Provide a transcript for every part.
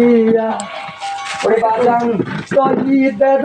ইয়া ওরে বাজান শহীদের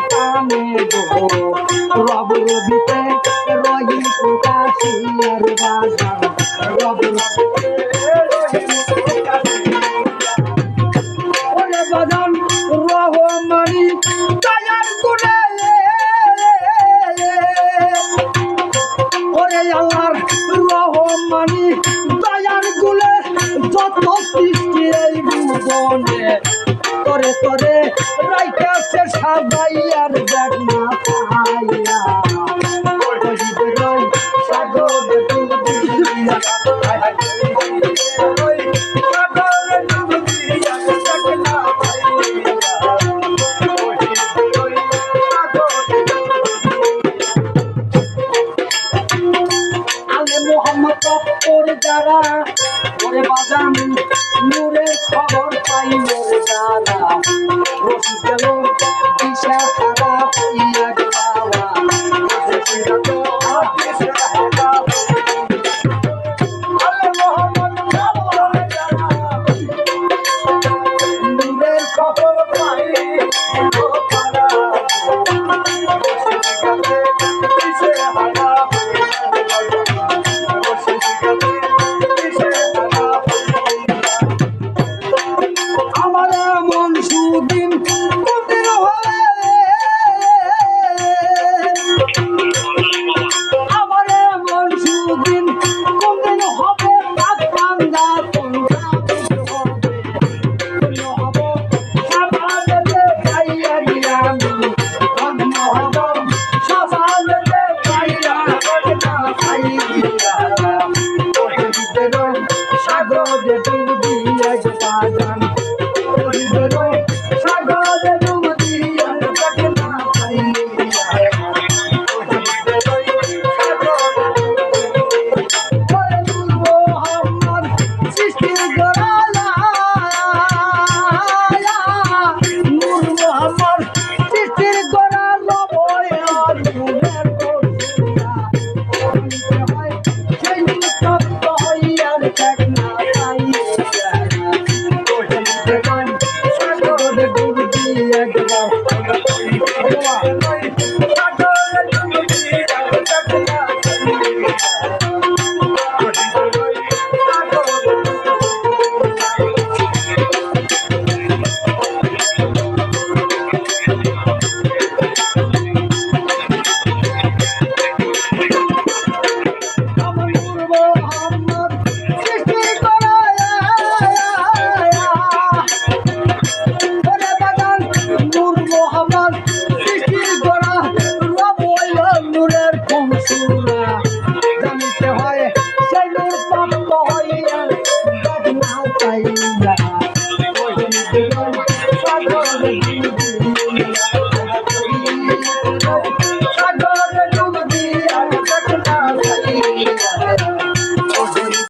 লেকে টানে গো রব রবিতে রহি প্রকাশিয়ার বাজার রব ওরে বাজান রহমানি দয়ার গুণে যত যারা ওরে বাজান নূরের খবর পাই মোর যারা রশি গেল দিশা খারাপ ইয়া